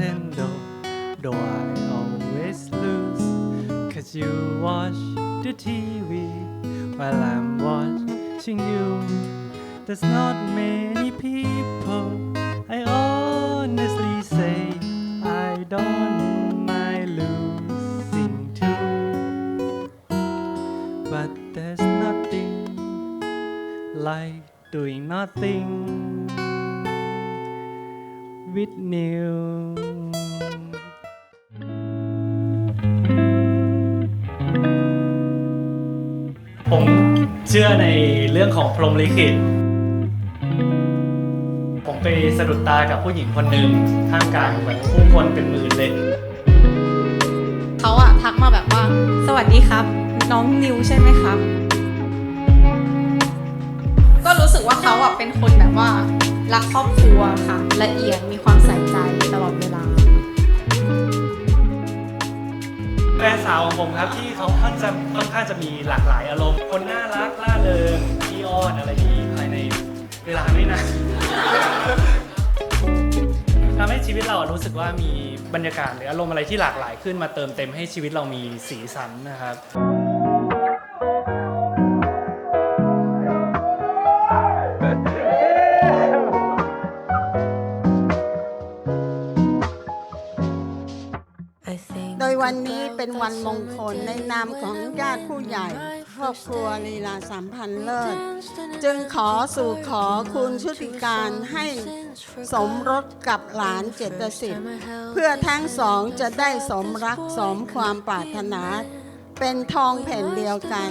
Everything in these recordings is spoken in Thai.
Nintendo, though I always lose. Cause you watch the TV while I'm watching you. There's not many people, I honestly say, I don't mind losing too. But there's nothing like doing nothing with new ผมเชื่อในเรื่องของพรหมลิขิต ผมไปสะดุดตากับผู้หญิงคนหนึ่งท่ามกลางแบบผู้คนเป็นหมื่นเลย เขาอะทักมาแบบว่า สวัสดีครับ น้องนิวใช่ไหมครับ ก็รู้สึกว่าเขาอะเป็นคนแบบว่า รักครอบครัวค่ะ ละเอียดมีความใส่ใจตลอดเวลา แฟนสาวของผมครับที่เขาค่อนจะค่อนข้างจะมีหลากหลายอารมณ์ คนน่ารักล่าเริงขี้อ้อนอะไรอย่างนี้ภายในเวลาไม่นานทำให้ชีวิตเรารู้สึกว่ามีบรรยากาศหรืออารมณ์อะไรที่หลากหลายขึ้นมาเติมเต็มให้ชีวิตเรามีสีสันนะครับ วันนี้เป็นวันมงคลในนามของญาติผู้ใหญ่ ครอบครัวลีลาสามพันเลิศ จึงขอสู่ขอคุณชุติการให้สมรสกับหลานเจตสิทธิ์เพื่อทั้งสองจะได้สมรักสมความปรารถนาเป็นทองแผ่นเดียวกัน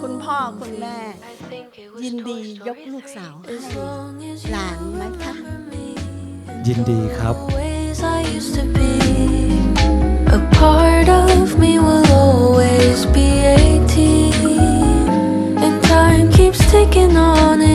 คุณพ่อคุณแม่ ยินดียกลูกสาวให้หลานไหมคะ ยินดีครับ taking on it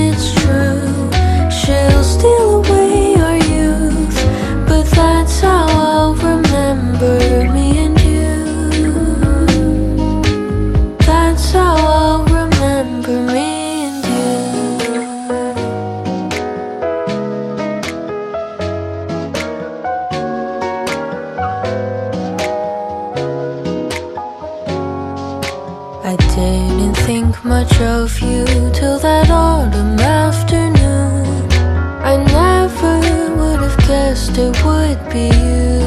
much of you till that autumn afternoon. I never would have guessed it would be you.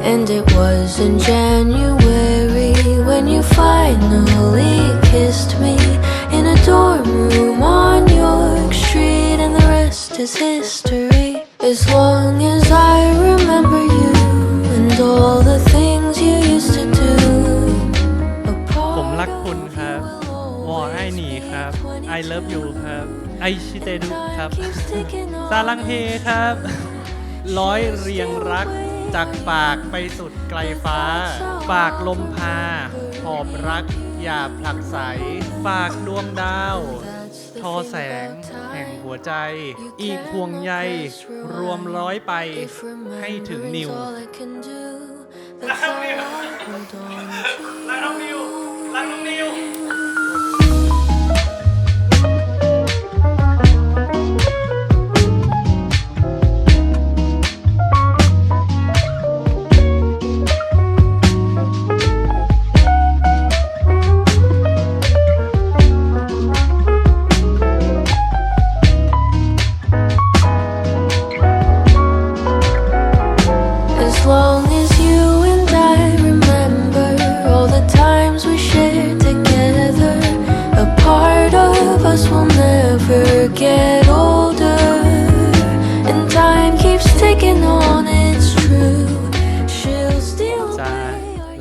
And it was in January when you finally kissed me in a dorm room on York Street, and the rest is history. As long as I remember you and all the I love you ครับไอชิเตดุครับซาลังเฮครับ ร้อยเรียงรักจากปากไปสุดไกลฟ้า ปากลมพา หอบรัก อย่าผลักใส ปากดวงดาว ทอแสง แห่งหัวใจ อีกห่วงใย รวมร้อยไปให้ถึงนิวรักน้องนิวรักน้องนิวรักน้องนิว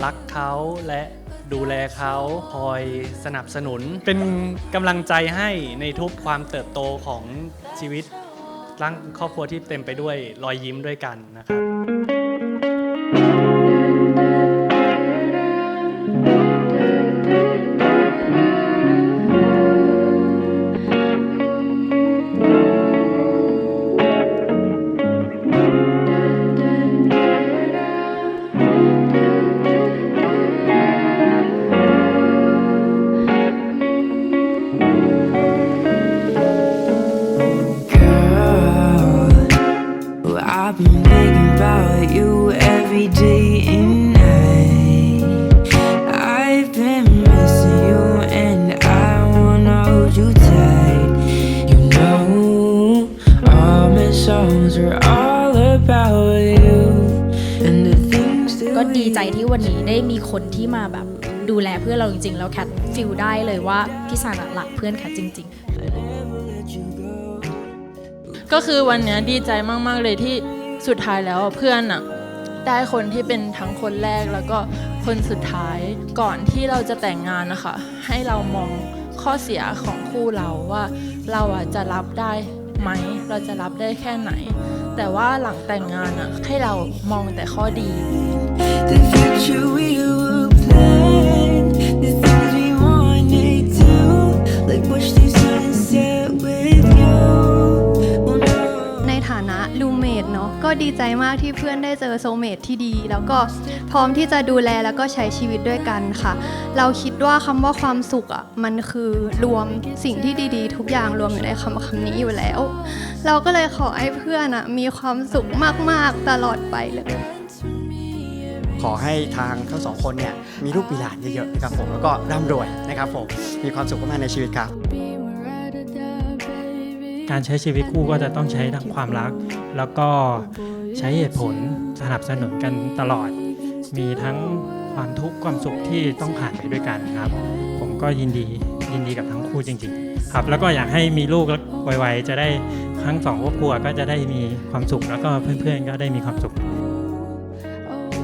รักเขาและดูแลเขาคอยสนับสนุน เป็นกำลังใจให้ในทุกความเติบโตของชีวิตร่างครอบครัวที่เต็มไปด้วยรอยยิ้มด้วยกันนะครับ every day and night. I've been missing you and I wanna hold you tight. You know, all my songs are all about you and the things that ก็ดี we ใจที่วันนี้ได้มีคนที่มาแบบดูแลเพื่อนเราจริงๆ แล้วแคทฟิลได้เลยว่าพี่ซันอะรักเพื่อนแคทจริง ๆ ก็คือวันเนี้ยดีใจมาก ๆ เลยที่สุดท้ายแล้วอะเพื่อนอะ ได้คนที่เป็นทั้งคนแรกแล้วก็คนสุดท้ายก่อนที่เราจะแต่งงานนะคะให้เรามองข้อเสียของคู่เราว่าเราอะจะรับได้ไหมเราจะรับได้แค่ไหน แต่ว่าหลังแต่งงานอะให้เรามองแต่ข้อดี ดีใจมากที่เพื่อนได้เจอโซเมทที่ดี แล้วก็พร้อมที่จะดูแลแล้วก็ใช้ชีวิตด้วยกันค่ะ เราคิดว่าคำว่าความสุขอะมันคือรวมสิ่งที่ดีๆ ทุกอย่างรวมอยู่ในคำคำนี้อยู่แล้ว เราก็เลยขอให้เพื่อนอะมีความสุขมากๆตลอดไปเลยขอให้ทางทั้งสองคนเนี่ยมีลูกมีหลานเยอะๆนะครับผมแล้วก็ร่ำรวยนะครับผมมีความสุขมากๆในชีวิตครับ การใช้ชีวิตคู่ก็จะต้องใช้ทั้งความรัก แล้วก็ใช้เหตุผลสนับสนุนกันตลอด มีทั้งความทุกข์ความสุขที่ต้องผ่านไปด้วยกันครับ ผมก็ยินดียินดีกับทั้งคู่จริง ๆ ครับ แล้วก็อยากให้มีลูกแล้วไวๆจะได้ทั้งสองครอบครัวก็จะได้มีความสุขแล้วก็เพื่อนๆก็ได้มีความสุข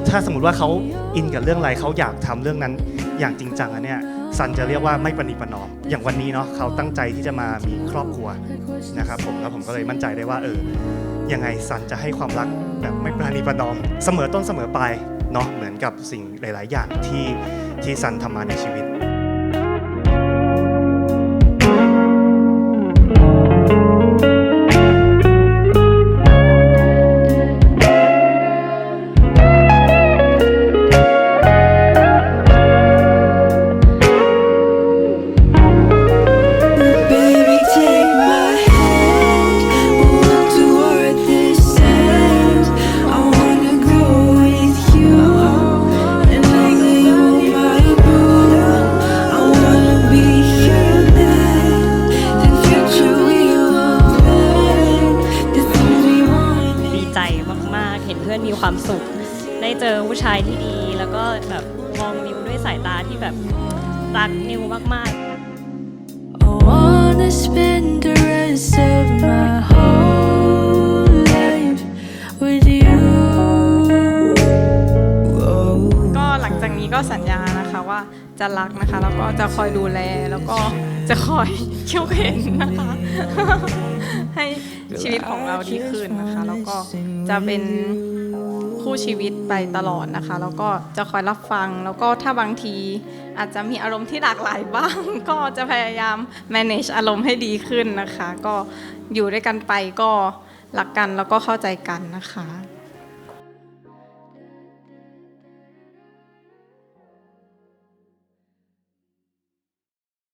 ถ้าสมมติว่าเขาอินกับเรื่องอะไรเขาอยากทำเรื่องนั้นอย่างจริงจังอะเนี่ย ซันจะเรียกว่าไม่ประนีประนอม อย่างวันนี้เนาะเขาตั้งใจที่จะมามีครอบครัวนะครับผมแล้วผมก็เลยมั่นใจได้ว่าเออยังไงซันจะให้ความรักแบบไม่ประนีประนอม เสมอต้นเสมอปลายเนาะเหมือนกับสิ่งหลาย ๆ อย่างที่ที่ซันทำมาในชีวิต แล้วก็แบบมองนิวด้วยสายตาที่แบบรักนิวมากๆ I wanna spend the rest of my whole life with you. Oh. ก็หลังจากนี้ก็สัญญานะคะว่าจะรักนะคะ แล้วก็จะคอยดูแลแล้วก็จะคอยเขี่ยวเข็นนะคะ ให้ชีวิตของเราดีขึ้นนะคะ แล้วก็จะเป็น คู่ชีวิตไปตลอดนะคะ แล้วก็จะคอยรับฟัง แล้วก็ถ้าบางทีอาจจะมีอารมณ์ที่หลากหลายบ้าง ก็จะพยายาม manage อารมณ์ให้ดีขึ้นนะคะ ก็อยู่ด้วยกันไปก็รักกันแล้วก็เข้าใจกันนะคะ